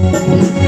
嗯。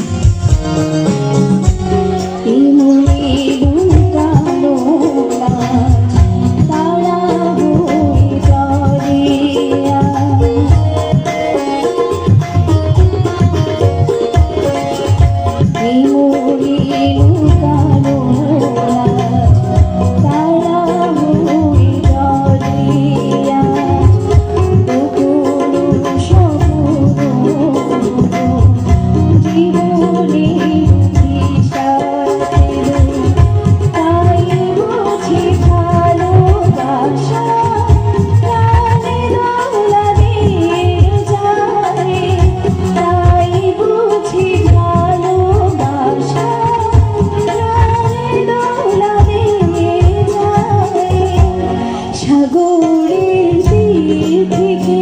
সাগরের তীর থেকে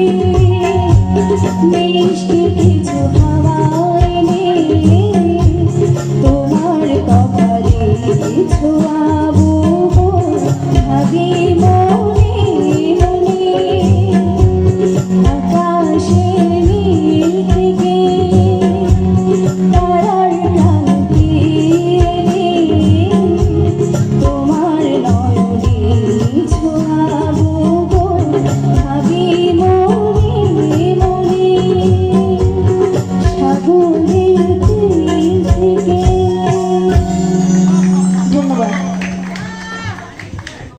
মিষ্টি কিছু তোমার কপালে ছোয়াবো ভাবির